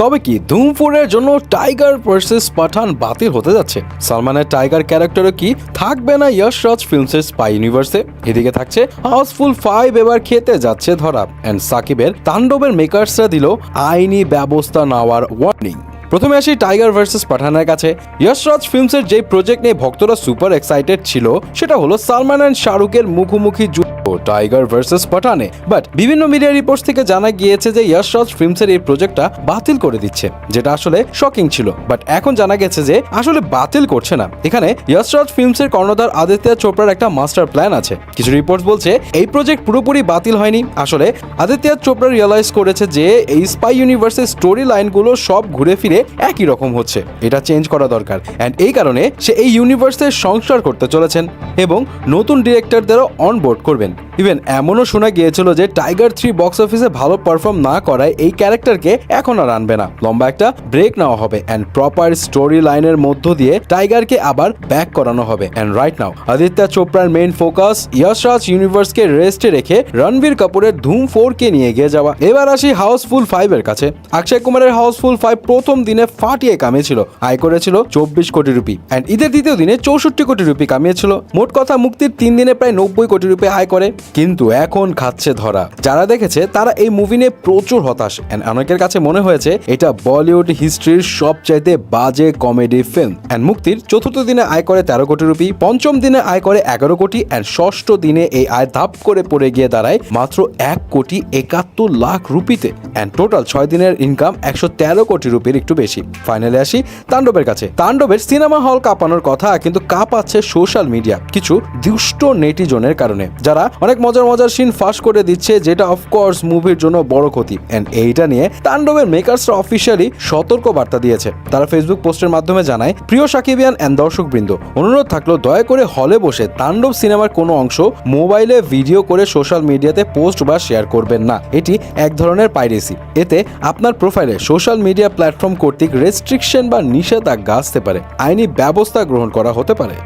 তবে কি ধুম ফোরের জন্য টাইগার ভার্সেস পাঠান বাতিল হতে যাচ্ছে। সালমানের টাইগার ক্যারেক্টারও কি থাকবে না যশ রাজ ফিল্মসের স্পাই ইউনিভার্সে? এদিকে থাকছে হাউসফুল ফাইভ এবার খেতে যাচ্ছে ধরা। অ্যান্ড সাকিবের তাণ্ডবের মেকার্সরা দিল আইনি ব্যবস্থা নেওয়ার ওয়ার্নিং প্রথমে আসি টাইগার ভার্সেস পাঠানের কাছে। যশরাজ ফিল্মসের যে প্রজেক্ট নিয়ে ভক্তরা সুপার এক্সাইটেড ছিল, সেটা হলো সালমান অ্যান্ড শাহরুখের মুখোমুখি যুদ্ধ টাইগার ভার্সেস পাঠানে বাট বিভিন্ন মিডিয়া রিপোর্টস থেকে জানা গিয়েছে যে যশরাজ ফিল্মসের এই প্রজেক্টটা বাতিল করে দিচ্ছে, যেটা আসলে শকিং ছিল। বাট এখন জানা গেছে যে আসলে বাতিল করছে না। এখানে যশরাজ ফিল্মসের কর্ণধার আদিত্য চোপড়ার একটা মাস্টার প্ল্যান আছে। কিছু রিপোর্টস বলছে, এই প্রজেক্ট পুরোপুরি বাতিল হয়নি। আসলে আদিত্য চোপড়া রিয়েলাইজ করেছে যে এই স্পাই ইউনিভার্সের স্টোরি লাইনগুলো সব ঘুরে ফিরে একই রকম হচ্ছে। এটা চেঞ্জ করা দরকার। অ্যান্ড এই কারণে সে এই ইউনিভার্সের সংস্কার করতে চলেছেন এবং নতুন ডিরেক্টরদেরও অনবোর্ড করবেন। ইভেন এমনও শোনা গিয়েছিল যে টাইগার থ্রি বক্স অফিসে ভালো পারফর্ম না করায় এই ক্যারেক্টারকে এখন আর আনবে না। লম্বা একটা ব্রেক নেওয়া হবে অ্যান্ড প্রপার স্টোরি লাইনের মধ্য দিয়ে টাইগারকে আবার ব্যাক করানো হবে। অ্যান্ড রাইট নাও আদিত্য চোপড়ার মেইন ফোকাস ইয়শরাজ ইউনিভার্সকে রেস্টে রেখে রণবীর কাপুরের ধুম ফোর কে নিয়ে গিয়ে যাওয়া। এবার আসি হাউসফুল ফাইভ এর কাছে। অক্ষয় কুমারের হাউসফুল ফাইভ প্রথম দিনে ফাটিয়ে কামিয়েছিল। আয় করেছিল চব্বিশ কোটি রুপি। অ্যান্ড ঈদের দ্বিতীয় দিনে চৌষট্টি কোটি রুপি কামিয়েছিল। মোট কথা মুক্তির তিন দিনে প্রায় নব্বই কোটি রুপি আয় করে। কিন্তু এখন খাচ্ছে ধরা। যারা দেখেছে, তারা এই মুভি নিয়ে প্রচুর হতাশ। অনেকের কাছে মনে হয়েছে, এটা বলিউড হিস্ট্রির সবচাইতে বাজে কমেডি ফিল্ম অ্যান্ড মুক্তির চতুর্থ দিনে আয় করে তেরো কোটি রুপি, পঞ্চম দিনে আয় করে এগারো কোটি অ্যান্ড ষষ্ঠ দিনে এই আয় ধাপ করে পড়ে গিয়ে দাঁড়ায় মাত্র এক কোটি একাত্তর লাখ রুপিতে। অ্যান্ড টোটাল ছয় দিনের ইনকাম একশো তেরো কোটি রুপির একটু বেশি। ফাইনালে আসি তাণ্ডবের কাছে। তাণ্ডবের সিনেমা হল কাঁপানোর কথা কিন্তু কাঁপাচ্ছে সোশ্যাল মিডিয়া কিছু দুষ্ট নেটিজনের কারণে। যারা অনেক মজার মজার সিন ফাঁস করে দিচ্ছে, যেটা অফকোর্স মুভির জন্য বড় ক্ষতি। অ্যান্ড এইটা নিয়ে তাণ্ডবের মেকার্সরা অফিসিয়ালি সতর্ক বার্তা দিয়েছে। তারা ফেসবুক পোস্টের মাধ্যমে জানায়, প্রিয় সাকিবিয়ান অ্যান্ড দর্শক বৃন্দ অনুরোধ থাকল দয়া করে হলে বসে তাণ্ডব সিনেমার কোনো অংশ মোবাইলে ভিডিও করে সোশ্যাল মিডিয়াতে পোস্ট বা শেয়ার করবেন না। এটি এক ধরনের পাইরেসি এতে আপনার প্রোফাইলে সোশ্যাল মিডিয়া প্ল্যাটফর্ম কর্তৃক রেস্ট্রিকশন বা নিষেধাজ্ঞা আসতে পারে। আইনি ব্যবস্থা গ্রহণ করা হতে পারে।